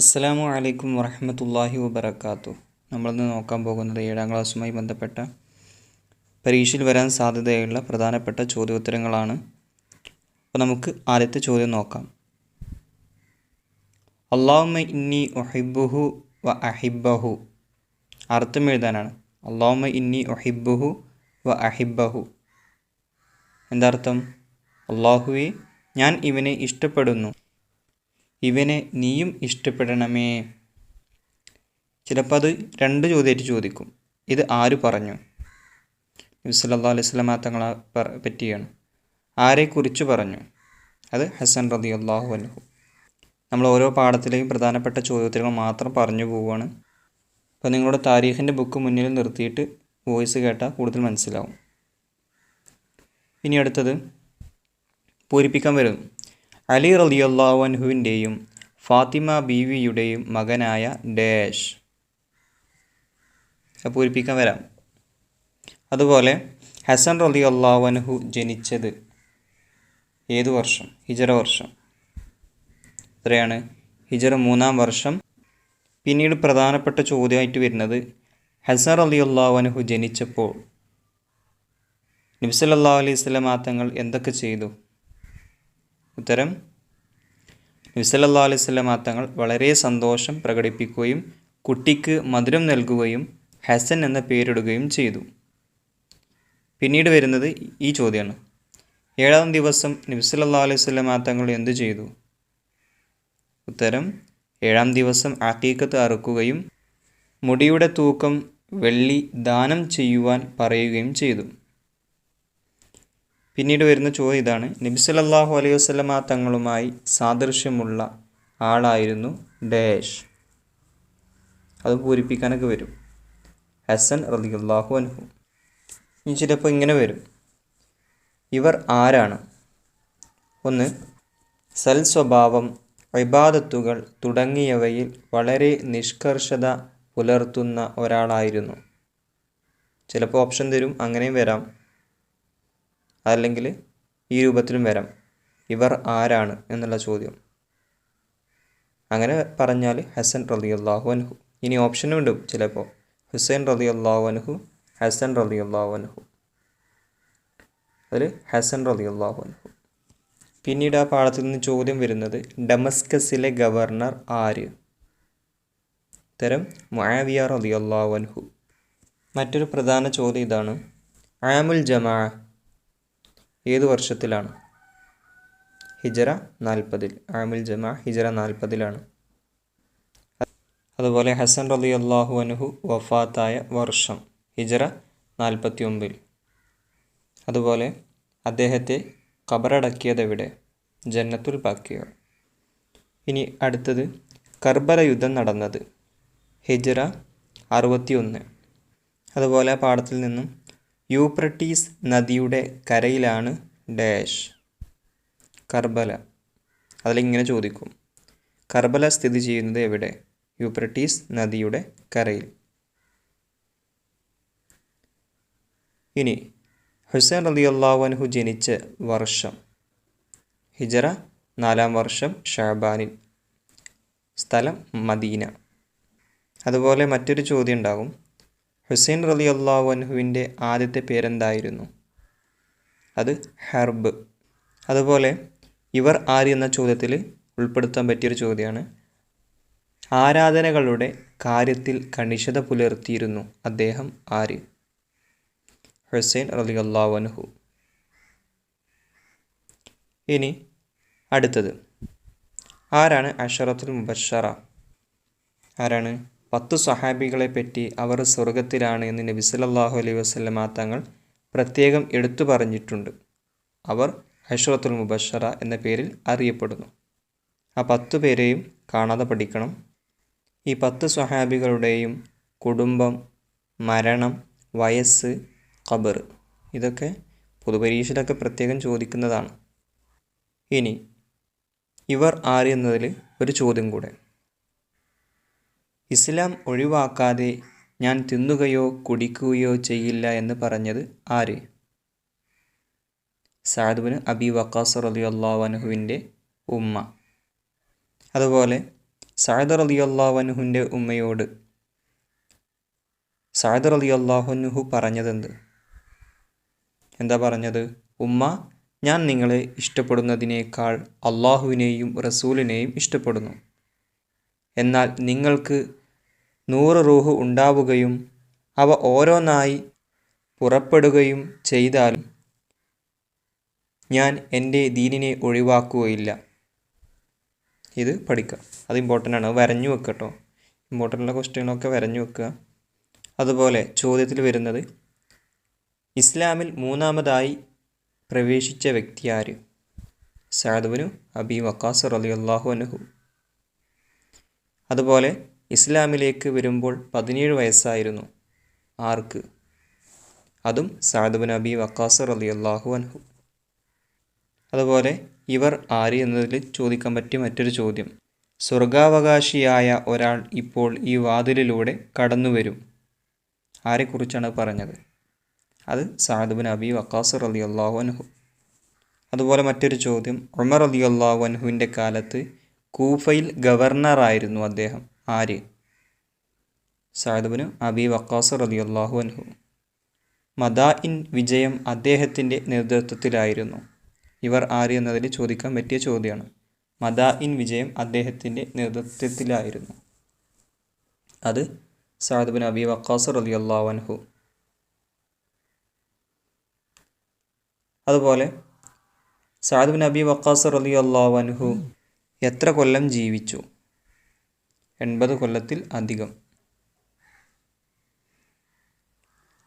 അസ്സലാമു അലൈക്കും വറഹമത്തല്ലാഹി വബർക്കാത്തു നമ്മളിന്ന് നോക്കാൻ പോകുന്നത് ഏഴാം ക്ലാസ്സുമായി ബന്ധപ്പെട്ട പരീക്ഷയിൽ വരാൻ സാധ്യതയുള്ള പ്രധാനപ്പെട്ട ചോദ്യോത്തരങ്ങളാണ്. അപ്പോൾ നമുക്ക് ആദ്യത്തെ ചോദ്യം നോക്കാം. അള്ളാഹുമ ഇന്നി ഒഹിബുഹു വ അഹിബഹു അർത്ഥം എഴുതാനാണ്. അള്ളാഹുമ ഇന്നി ഒഹിബുഹു വ അഹിബഹു എന്താർത്ഥം? അള്ളാഹുവെ ഞാൻ ഇവനെ ഇഷ്ടപ്പെടുന്നു. ഇവനെ നീയും ഇഷ്ടപ്പെടണമേ. ചിലപ്പോൾ അത് രണ്ട് ചോദ്യമായിട്ട് ചോദിക്കും. ഇത് ആര് പറഞ്ഞു? നബി സല്ലല്ലാഹു അലൈഹി വസല്ലമ തങ്ങളെ പറ്റിയാണ്. ആരെക്കുറിച്ച് പറഞ്ഞു? അത് ഹസൻ റതി അള്ളാഹു അൻഹു. നമ്മൾ ഓരോ പാഠത്തിലെയും പ്രധാനപ്പെട്ട ചോദ്യോത്തരങ്ങൾ മാത്രം പറഞ്ഞു പോവുകയാണ് അപ്പോൾ നിങ്ങളുടെ താരീഖിന്റെ ബുക്ക് മുന്നിൽ നിർത്തിയിട്ട് വോയിസ് കേട്ടാൽ കൂടുതൽ മനസ്സിലാവും. ഇനി അടുത്തത് പൂരിപ്പിക്കാൻ വരും. അലി റളിയല്ലാഹു അൻഹുവിന്റെയും ഫാത്തിമ ബീവിയുടെയും മകനായ ഡാഷ്. പൂരിപ്പിക്കാൻ വരാം. അതുപോലെ ഹസൻ റളിയല്ലാഹു അൻഹു ജനിച്ചത് ഏത് വർഷം? ഹിജറ വർഷം. എത്രയാണ് ഹിജറ മൂന്നാം വർഷം. പിന്നീട് പ്രധാനപ്പെട്ട ചോദ്യമായിട്ട് വരുന്നത് ഹസൻ റളിയല്ലാഹു അൻഹു ജനിച്ചപ്പോൾ നബി സല്ലല്ലാഹു അലൈഹി വസല്ലം തങ്ങൾ എന്തൊക്കെ ചെയ്തു? ഉത്തരം നബി സല്ലല്ലാഹു അലൈഹി തങ്ങൾ വളരെ സന്തോഷം പ്രകടിപ്പിക്കുകയും കുട്ടിക്ക് മധുരം നൽകുകയും ഹസൻ എന്ന പേരിടുകയും ചെയ്തു. പിന്നീട് വരുന്നത് ഈ ചോദ്യമാണ്. ഏഴാം ദിവസം നബി സല്ലല്ലാഹു അലൈഹി വസല്ലം തങ്ങൾ എന്തു ചെയ്തു? ഉത്തരം ഏഴാം ദിവസം ആക്കീക്കത്ത് അറുക്കുകയും മുടിയുടെ തൂക്കം വെള്ളി ദാനം ചെയ്യുവാൻ പറയുകയും ചെയ്തു. പിന്നീട് വരുന്ന ചോദ്യം ഇതാണ്. നബി സല്ലല്ലാഹു അലൈഹി വസല്ലമ തങ്ങളുമായി സാദൃശ്യമുള്ള ആളായിരുന്നു ഡേഷ്. അത് പൂരിപ്പിക്കാനൊക്കെ വരും. ഹസൻ റളിയല്ലാഹു അൻഹു. ഇനി ചിലപ്പോൾ ഇങ്ങനെ വരും. ഇവർ ആരാണ്? ഒന്ന് സൽ സ്വഭാവം ഇബാദത്തുകൾ തുടങ്ങിയവയിൽ വളരെ നിഷ്കർഷത പുലർത്തുന്ന ഒരാളായിരുന്നു. ചിലപ്പോൾ ഓപ്ഷൻ തരും അങ്ങനെയും വരാം. അല്ലെങ്കിൽ ഈ രൂപത്തിലും വരാം. ഇവർ ആരാണ് എന്നുള്ള ചോദ്യം. അങ്ങനെ പറഞ്ഞാൽ ഹസൻ റലി അള്ളാഹു അൻഹു. ഇനി ഓപ്ഷനും ഉണ്ട് ചിലപ്പോൾ. ഹുസൈൻ റലി അള്ളാഹു അൻഹു ഹസൻ റലി അള്ളാഹു അൻഹു. അതിൽ ഹസൻ റലി അള്ളാഹു അൻഹു. പിന്നീട് ആ പാഠത്തിൽ നിന്ന് ചോദ്യം വരുന്നത് ഡമസ്കസിലെ ഗവർണർ ആര്? ഉത്തരം മുആവിയ അള്ളാഹു അൻഹു. മറ്റൊരു പ്രധാന ചോദ്യം ഇതാണ്. ആമുൽ ജമാ ഏത് വർഷത്തിലാണ്? ഹിജറ നാൽപ്പതിൽ ആമിൽ ജമാ ഹിജറ നാൽപ്പതിലാണ്. അതുപോലെ ഹസൻ റലി അള്ളാഹു അനുഹു വഫാത്തായ വർഷം ഹിജറ നാൽപ്പത്തി ഒമ്പതിൽ അതുപോലെ അദ്ദേഹത്തെ കബറടക്കിയതെവിടെ ജന്നത്തുൽ ബാക്കിയ. ഇനി അടുത്തത് കർബല യുദ്ധം നടന്നത് ഹിജറ അറുപത്തിയൊന്ന്. അതുപോലെ പാഠത്തിൽ നിന്നും യൂപ്രട്ടീസ് നദിയുടെ കരയിലാണ് ഡാഷ്. കർബല. അതിലിങ്ങനെ ചോദിക്കും. കർബല സ്ഥിതി ചെയ്യുന്നത് എവിടെ? യൂപ്രട്ടീസ് നദിയുടെ കരയിൽ. ഇനി ഹുസൈൻ അലി അൻഹു ജനിച്ച വർഷം. ഹിജറ നാലാം വർഷം ഷാബാനിൽ. സ്ഥലം മദീന. അതുപോലെ മറ്റൊരു ചോദ്യം ഉണ്ടാകും. ഹുസൈൻ റലി അള്ളാഹുവിന്റെ ആദ്യത്തെ പേരെന്തായിരുന്നു? അത് ഹെർബ്. അതുപോലെ ഇവർ ആര് എന്ന ചോദ്യത്തിൽ ഉൾപ്പെടുത്താൻ പറ്റിയൊരു ചോദ്യമാണ്. ആരാധനകളുടെ കാര്യത്തിൽ കണിശത പുലർത്തിയിരുന്നു അദ്ദേഹം ആര്? ഹുസൈൻ റലി അള്ളാഹു ഇനി അടുത്തത്. ആരാണ് അഷറത്തുൽ മുബഷറ? ആരാണ്? പത്തു സഹാബികളെ പറ്റി അവർ സ്വർഗത്തിലാണ് എന്ന് നബി സല്ലല്ലാഹു അലൈഹി വസല്ലമ തങ്ങൾ പ്രത്യേകം എടുത്തു പറഞ്ഞിട്ടുണ്ട്. അവർ അഷ്റത്തുൽ മുബഷറ എന്ന പേരിൽ അറിയപ്പെടുന്നു. ആ പത്തു പേരെയും കാണാതെ പഠിക്കണം. ഈ പത്ത് സ്വഹാബികളുടെയും കുടുംബം മരണം വയസ്സ് ഖബർ ഇതൊക്കെ പൊതുപരീക്ഷയിലൊക്കെ പ്രത്യേകം ചോദിക്കുന്നതാണ്. ഇനി ഇവർ ആരെന്നതിൽ ഒരു ചോദ്യം കൂടെ. ഇസ്ലാം ഒഴിവാക്കാതെ ഞാൻ തിന്നുകയോ കുടിക്കുകയോ ചെയ്യില്ല എന്ന് പറഞ്ഞത് ആര്? സാദുബിന് അബി വക്കാസ് റലി അള്ളാഹുവിന്റെ ഉമ്മ. അതുപോലെ സഅദ് റലി അള്ളാഹുവിന്റെ ഉമ്മയോട് സാദർ റലി അള്ളാഹുനുഹു പറഞ്ഞതെന്ത്? എന്താ പറഞ്ഞത്? ഉമ്മ ഞാൻ നിങ്ങളെ ഇഷ്ടപ്പെടുന്നതിനേക്കാൾ അള്ളാഹുവിനെയും റസൂലിനെയും ഇഷ്ടപ്പെടുന്നു. എന്നാൽ നിങ്ങൾക്ക് നൂറ് റൂഹ് ഉണ്ടാവുകയും അവ ഓരോന്നായി പുറപ്പെടുകയും ചെയ്താലും ഞാൻ എന്റെ ദീനിനെ ഒഴിവാക്കുകയില്ല. ഇത് പഠിക്കുക. അത് ഇമ്പോർട്ടന്റ് ആണ്. വരഞ്ഞു വെക്കുക കേട്ടോ ഇമ്പോർട്ടന്റ് ക്വസ്റ്റ്യനൊക്കെ വരഞ്ഞു വെക്കുക. അതുപോലെ ചോദ്യത്തിൽ വരുന്നത് ഇസ്ലാമിൽ മൂന്നാമതായി പ്രവേശിച്ച വ്യക്തി ആര്? സാദുവിനു അബി വക്കാസ് റലി അള്ളാഹു അനുഹു അതുപോലെ ഇസ്ലാമിലേക്ക് വരുമ്പോൾ പതിനേഴ് വയസ്സായിരുന്നു ആർക്ക്? അതും സാദുബിൻ അബി വക്കാസർ അലി അള്ളാഹു അൻഹു. അതുപോലെ ഇവർ ആര് എന്നതിൽ ചോദിക്കാൻ പറ്റിയ മറ്റൊരു ചോദ്യം. സ്വർഗാവകാശിയായ ഒരാൾ ഇപ്പോൾ ഈ വാതിലിലൂടെ കടന്നു വരും. ആരെക്കുറിച്ചാണ് പറഞ്ഞത്? അത് സാദുബിൻ അബി വക്കാസർ അലി അള്ളാഹു അൻഹു. അതുപോലെ മറ്റൊരു ചോദ്യം. ഉമർ അലി അള്ളാഹു അൻഹുവിന്റെ കാലത്ത് കൂഫയിൽ ഗവർണറായിരുന്നു അദ്ദേഹം. ആര്? സാദുബിന് അബി വക്കാസ് അലി അള്ളാഹു മദാ ഇൻ വിജയം അദ്ദേഹത്തിന്റെ നേതൃത്വത്തിലായിരുന്നു. ഇവർ ആര് എന്നതിൽ ചോദിക്കാൻ പറ്റിയ ചോദ്യമാണ്. മദാ ഇൻ വിജയം അദ്ദേഹത്തിന്റെ നേതൃത്വത്തിലായിരുന്നു. അത് സാദുബിൻ അബി വക്കാസ് അള്ളാഹു അൻഹു. അതുപോലെ സാദുബിൻ അബി വക്കാസ് റലി അള്ളാഹു അൻഹു എത്ര കൊല്ലം ജീവിച്ചു? എൺപത് കൊല്ലത്തിൽ അധികം.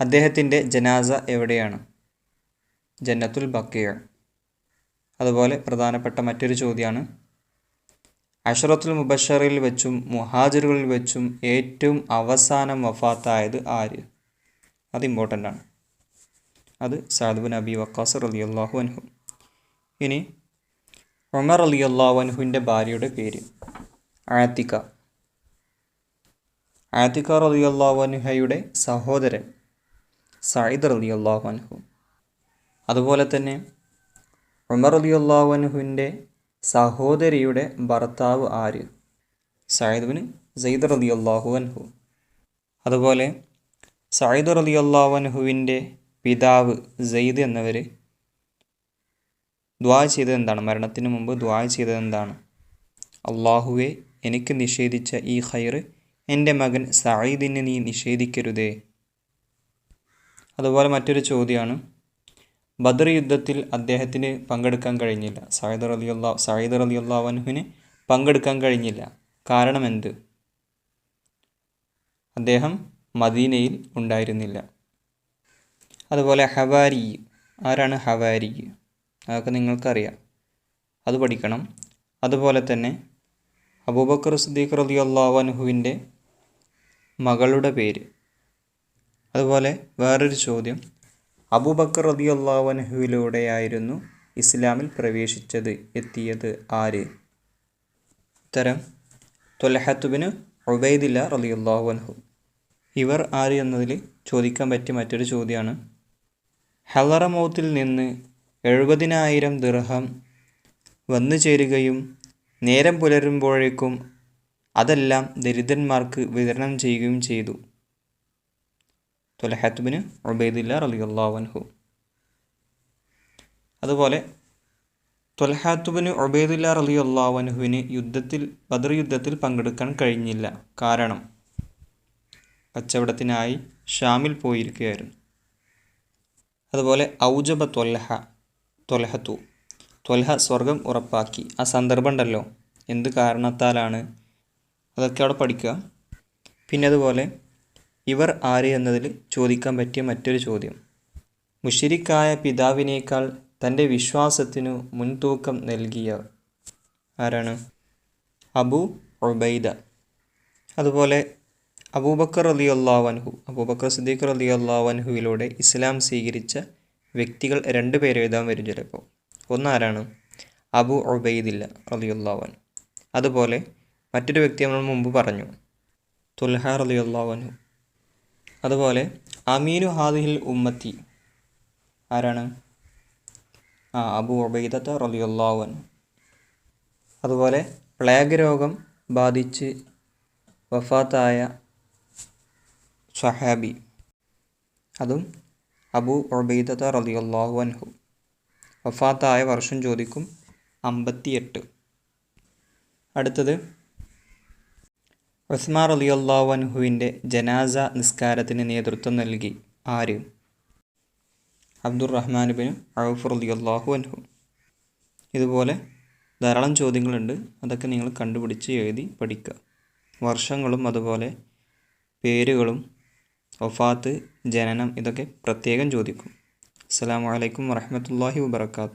അദ്ദേഹത്തിന്റെ ജനാസ എവിടെയാണ്? ജന്നത്തുൽ ബക്കയ. അതുപോലെ പ്രധാനപ്പെട്ട മറ്റൊരു ചോദ്യമാണ് അഷറത്തുൽ മുബഷറിൽ വെച്ചും മുഹാജിറുകളിൽ വെച്ചും ഏറ്റവും അവസാനം വഫാത്തായത് ആര്? അത് ഇമ്പോർട്ടന്റ് ആണ്. അത് സാദുബിൻ നബി വക്കാസ് റളിയല്ലാഹു അള്ളാഹു അൻഹു. ഇനി ഉമർ അലി അള്ളാഹു അൻഹുവിന്റെ ഭാര്യയുടെ പേര് ആത്തിക്ക. ആത്തിക്ക റലി അള്ളാഹുഹയുടെ സഹോദരൻ സയ്യിദ് റലി അള്ളാഹുഹു അതുപോലെ തന്നെ ഉമർ അലി അള്ളാഹുഹുവിന്റെ സഹോദരിയുടെ ഭർത്താവ് ആര്? സയ്യിദ് ബിൻ സയ്യിദ് റലി അള്ളാഹു അൻഹു. അതുപോലെ സയ്യിദ് റലി അള്ളാഹു അൻഹുവിന്റെ പിതാവ് സെയ്ദ് എന്നവർ ദ്വാ ചെയ്തത് എന്താണ് മരണത്തിന് മുമ്പ് ദ്വാ ചെയ്തത് എന്താണ് അള്ളാഹുവെ എനിക്ക് നിഷേധിച്ച ഈ ഖൈർ എന്റെ മകൻ സയ്യിദിനെ നീ നിഷേധിക്കരുതേ. അതുപോലെ മറ്റൊരു ചോദ്യമാണ്. ബദർ യുദ്ധത്തിൽ അദ്ദേഹത്തിന് പങ്കെടുക്കാൻ കഴിഞ്ഞില്ല. സയ്യിദ് അലി അള്ളാ സയ്യിദ് അലി അള്ളാഹുവിന് പങ്കെടുക്കാൻ കഴിഞ്ഞില്ല. കാരണം എന്ത്? അദ്ദേഹം മദീനയിൽ ഉണ്ടായിരുന്നില്ല. അതുപോലെ ഹവാരി ആരാണ് ഹവാരി? അതൊക്കെ നിങ്ങൾക്കറിയാം. അത് പഠിക്കണം. അതുപോലെ തന്നെ അബൂബക്കർ സിദ്ദീഖ് റലിയുള്ള അള്ളാഹുവിന്റെ മകളുടെ പേര്. അതുപോലെ വേറൊരു ചോദ്യം. അബൂബക്കർ റതി അള്ളാഹുവിലൂടെയായിരുന്നു ഇസ്ലാമിൽ പ്രവേശിച്ചത്. എത്തിയത് ആര്? ഉത്തരം തൊലഹത്തുബിന് ഉബൈദില്ല റതി അള്ളാഹുഅൻഹു ഇവർ ആര് എന്നതിൽ ചോദിക്കാൻ പറ്റിയ മറ്റൊരു ചോദ്യമാണ്. ഹലറമൗത്തിൽ നിന്ന് എഴുപതിനായിരം ദിർഹം വന്നു ചേരുകയും നേരം പുലരുമ്പോഴേക്കും അതെല്ലാം ദരിദ്രന്മാർക്ക് വിതരണം ചെയ്യുകയും ചെയ്തു. തൊലഹത്തുബിന് ഉബൈദില്ല റലി അള്ളാഹുഅൻഹു അതുപോലെ തൊൽഹാത്തുബിന് ഒബൈദുല്ല റലി അള്ളാഹുവിന് യുദ്ധത്തിൽ ബദർ യുദ്ധത്തിൽ പങ്കെടുക്കാൻ കഴിഞ്ഞില്ല. കാരണം കച്ചവടത്തിനായി ഷാമിൽ പോയിരിക്കുകയായിരുന്നു. അതുപോലെ ഔജബ തൊലഹ തൊലഹത്തു. തൊലഹ സ്വർഗം ഉറപ്പാക്കി. ആ സന്ദർഭം ഉണ്ടല്ലോ. എന്ത് കാരണത്താലാണ് അതൊക്കെ അവിടെ പഠിക്കുക. പിന്നെ അതുപോലെ ഇവർ ആര് എന്നതിൽ ചോദിക്കാൻ പറ്റിയ മറ്റൊരു ചോദ്യം. മുഷിരിക്കായ പിതാവിനേക്കാൾ തന്റെ വിശ്വാസത്തിനു മുൻതൂക്കം നൽകിയ ആരാണ്? അബു ഒബൈദ അതുപോലെ അബൂബക്കർ അലി അള്ളാവൻഹു അബൂബക്കർ സിദ്ദീഖർ അലി അള്ളാവൻഹുവിലൂടെ ഇസ്ലാം സ്വീകരിച്ച വ്യക്തികൾ രണ്ട് പേര് എഴുതാൻ വരും ചിലപ്പോൾ. ഒന്നാരാണ് അബു ഒബൈദില്ല അലി അള്ളാവൻ അതുപോലെ മറ്റൊരു വ്യക്തി നമ്മൾ മുമ്പ് പറഞ്ഞു. തുൽഹ അലി അള്ളാവൻഹു അതുപോലെ അമീനു ഹാദിഹിൽ ഉമ്മത്തി. ആരാണ്? ആ അബു ഒബൈദത്ത് റലിയുള്ളവൻ അതുപോലെ പ്ലേഗ് രോഗം ബാധിച്ച് വഫാത്തായ സഹാബി അതും അബു ഒബൈദത്ത് റളിയല്ലാഹു അൻഹു. വഫാത്തായ വർഷം ചോദിക്കും അമ്പത്തിയെട്ട്. അടുത്തത് ഉസ്മാൻ അലി അൻഹുവിന്റെ ജനാസ നിസ്കാരത്തിന് നേതൃത്വം നൽകി. ആര്? അബ്ദുറഹ്മാൻ ബിൻ ഔഫർ അലി അള്ളാഹു അൻഹു. ഇതുപോലെ ധാരാളം ചോദ്യങ്ങളുണ്ട്. അതൊക്കെ നിങ്ങൾ കണ്ടുപിടിച്ച് എഴുതി പഠിക്കുക. വർഷങ്ങളും അതുപോലെ പേരുകളും ഒഫാത്ത് ജനനം ഇതൊക്കെ പ്രത്യേകം ചോദിക്കും. അസ്സാം വലൈക്കും വരഹമുല്ലാഹി വബറകാതുഹു